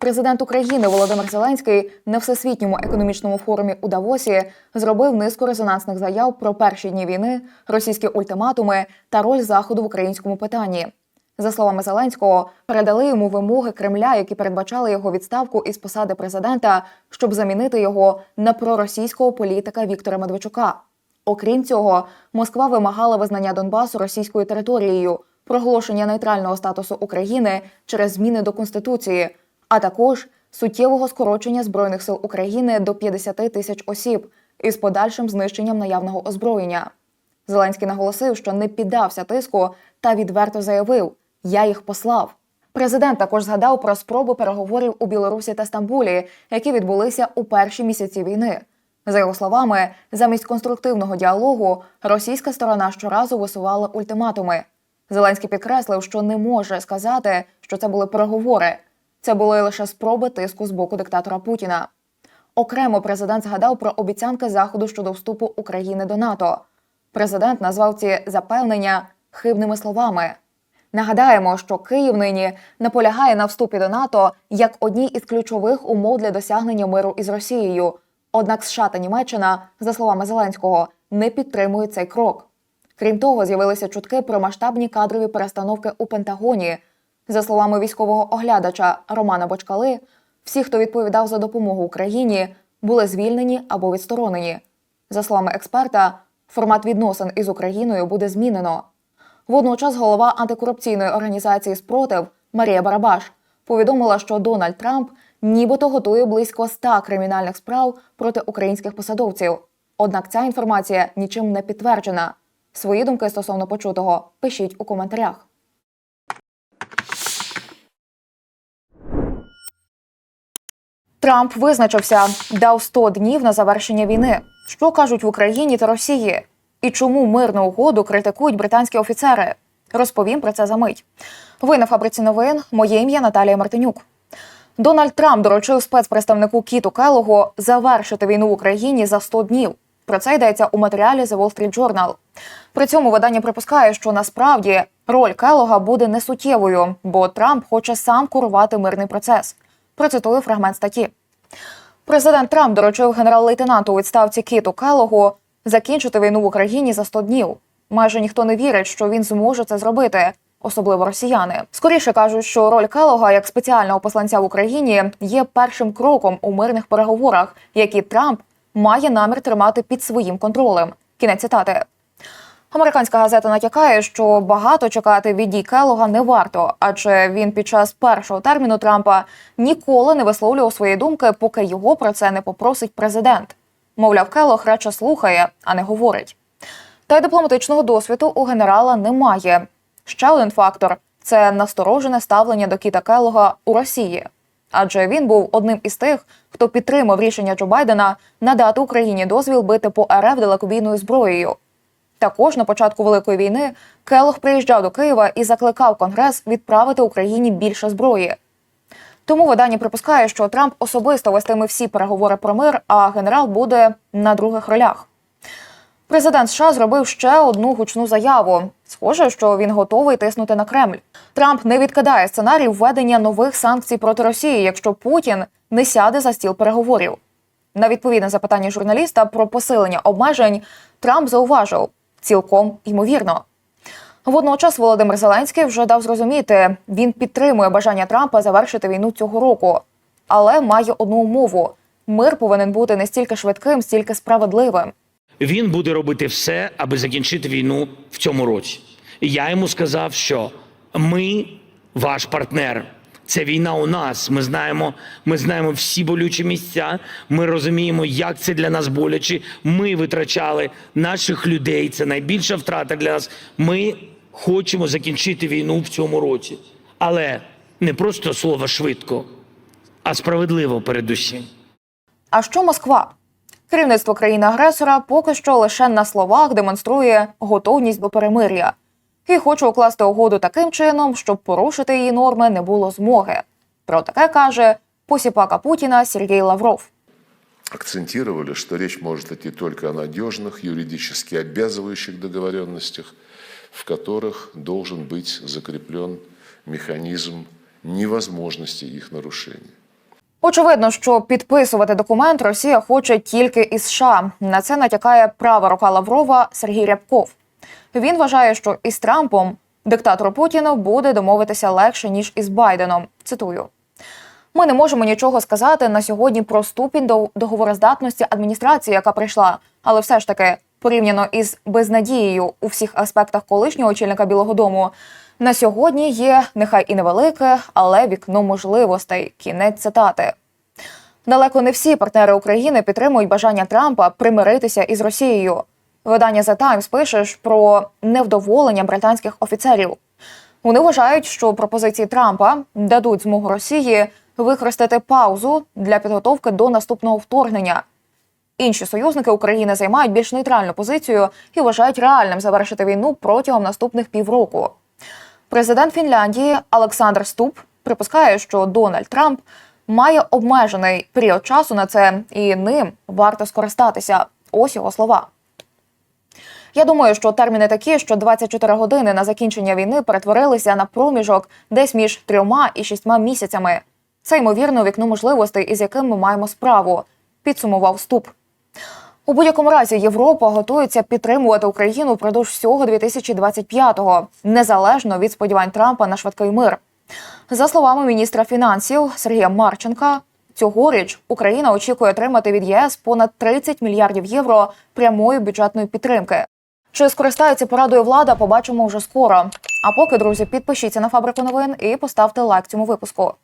Президент України Володимир Зеленський на всесвітньому економічному форумі у Давосі зробив низку резонансних заяв про перші дні війни, російські ультиматуми та роль заходу в українському питанні. За словами Зеленського, передали йому вимоги Кремля, які передбачали його відставку із посади президента, щоб замінити його на проросійського політика Віктора Медведчука. Окрім цього, Москва вимагала визнання Донбасу російською територією, проголошення нейтрального статусу України через зміни до конституції, а також суттєвого скорочення збройних сил України до 50 тисяч осіб із подальшим знищенням наявного озброєння. Зеленський наголосив, що не піддався тиску та відверто заявив: Я їх послав. Президент також згадав про спроби переговорів у Білорусі та Стамбулі, які відбулися у перші місяці війни. За його словами, замість конструктивного діалогу російська сторона щоразу висувала ультиматуми. Зеленський підкреслив, що не може сказати, що це були переговори. Це були лише спроби тиску з боку диктатора Путіна. Окремо президент згадав про обіцянки заходу щодо вступу України до НАТО. Президент назвав ці запевнення хибними словами. Нагадаємо, що Київ нині наполягає на вступі до НАТО як одній із ключових умов для досягнення миру із Росією. Однак США та Німеччина, за словами Зеленського, не підтримують цей крок. Крім того, з'явилися чутки про масштабні кадрові перестановки у Пентагоні. За словами військового оглядача Романа Бочкали, всі, хто відповідав за допомогу Україні, були звільнені або відсторонені. За словами експерта, формат відносин із Україною буде змінено. Водночас голова антикорупційної організації Спротив Марія Барабаш повідомила, що Дональд Трамп нібито готує близько ста кримінальних справ проти українських посадовців. Однак ця інформація нічим не підтверджена. Свої думки стосовно почутого пишіть у коментарях. Трамп визначився, дав 100 днів на завершення війни. Що кажуть в Україні та Росії? І чому мирну угоду критикують британські офіцери? Розповім про це за мить. Ви на фабриці новин. Моє ім'я Наталія Мартинюк. Дональд Трамп доручив спецпредставнику Кіту Келогу завершити війну в Україні за 100 днів. Про це йдеться у матеріалі The Wall Street Journal. При цьому видання припускає, що насправді роль Келога буде несуттєвою, бо Трамп хоче сам курувати мирний процес. Процитую фрагмент статті. Президент Трамп доручив генерал-лейтенанту у відставці Кіту Келогу закінчити війну в Україні за 100 днів. Майже ніхто не вірить, що він зможе це зробити, особливо росіяни. Скоріше кажуть, що роль Келога як спеціального посланця в Україні є першим кроком у мирних переговорах, які Трамп має намір тримати під своїм контролем. Кінець цитати. Американська газета натякає, що багато чекати від дій Келога не варто, адже він під час першого терміну Трампа ніколи не висловлював свої думки, поки його про це не попросить президент. Мовляв, Келог радше слухає, а не говорить. Та й дипломатичного досвіду у генерала немає. Ще один фактор це насторожене ставлення до Кіта Келога у Росії. Адже він був одним із тих, хто підтримав рішення Джо Байдена надати Україні дозвіл бити по РФ далекобійною зброєю. Також на початку великої війни Келог приїжджав до Києва і закликав Конгрес відправити Україні більше зброї. Тому видання припускає, що Трамп особисто вестиме всі переговори про мир, а генерал буде на других ролях. Президент США зробив ще одну гучну заяву. Схоже, що він готовий тиснути на Кремль. Трамп не відкидає сценарій введення нових санкцій проти Росії, якщо Путін не сяде за стіл переговорів. На відповідне запитання журналіста про посилення обмежень Трамп зауважив цілком ймовірно. Водночас Володимир Зеленський вже дав зрозуміти, він підтримує бажання Трампа завершити війну цього року, але має одну умову: мир повинен бути не стільки швидким, стільки справедливим. Він буде робити все, аби закінчити війну в цьому році. Я йому сказав, що ми ваш партнер. Це війна у нас. Ми знаємо, ми знаємо всі болючі місця. Ми розуміємо, як це для нас боляче. Ми витрачали наших людей. Це найбільша втрата для нас. Ми хочемо закінчити війну в цьому році, але не просто слово швидко, а справедливо передусім. А що Москва? Керівництво країни-агресора поки що лише на словах демонструє готовність до перемир'я і хоче укласти угоду таким чином, щоб порушити її норми не було змоги. Про таке каже посіпака Путіна Сергій Лавров. акцентировали, что речь может идти только о надежных, юридически обязывающих договоренностях, в которых должен быть закреплен механизм невозможности их нарушения. Очевидно, що підписувати документ Росія хоче тільки із США. На це натякає права рука Лаврова Сергій Рябков. Він вважає, що із Трампом диктатору Путіну буде домовитися легше ніж із Байденом. Цитую. Ми не можемо нічого сказати на сьогодні про ступінь до договороздатності адміністрації, яка прийшла, але все ж таки, порівняно із безнадією у всіх аспектах колишнього очільника Білого Дому, на сьогодні є нехай і невелике, але вікно можливостей. Кінець цитати. Далеко не всі партнери України підтримують бажання Трампа примиритися із Росією. Видання The Times пише про невдоволення британських офіцерів. Вони вважають, що пропозиції Трампа дадуть змогу Росії використати паузу для підготовки до наступного вторгнення. Інші союзники України займають більш нейтральну позицію і вважають реальним завершити війну протягом наступних півроку. Президент Фінляндії Олександр Ступ припускає, що Дональд Трамп має обмежений період часу на це, і ним варто скористатися. Ось його слова. Я думаю, що терміни такі, що 24 години на закінчення війни перетворилися на проміжок десь між трьома і шістьма місяцями. Це ймовірно вікно можливостей, із яким ми маємо справу. Підсумував ступ. У будь-якому разі Європа готується підтримувати Україну впродовж всього 2025-го, незалежно від сподівань Трампа на швидкий мир. За словами міністра фінансів Сергія Марченка, цьогоріч Україна очікує отримати від ЄС понад 30 мільярдів євро прямої бюджетної підтримки. Чи скористається порадою влада, побачимо вже скоро. А поки, друзі, підпишіться на фабрику новин і поставте лайк цьому випуску.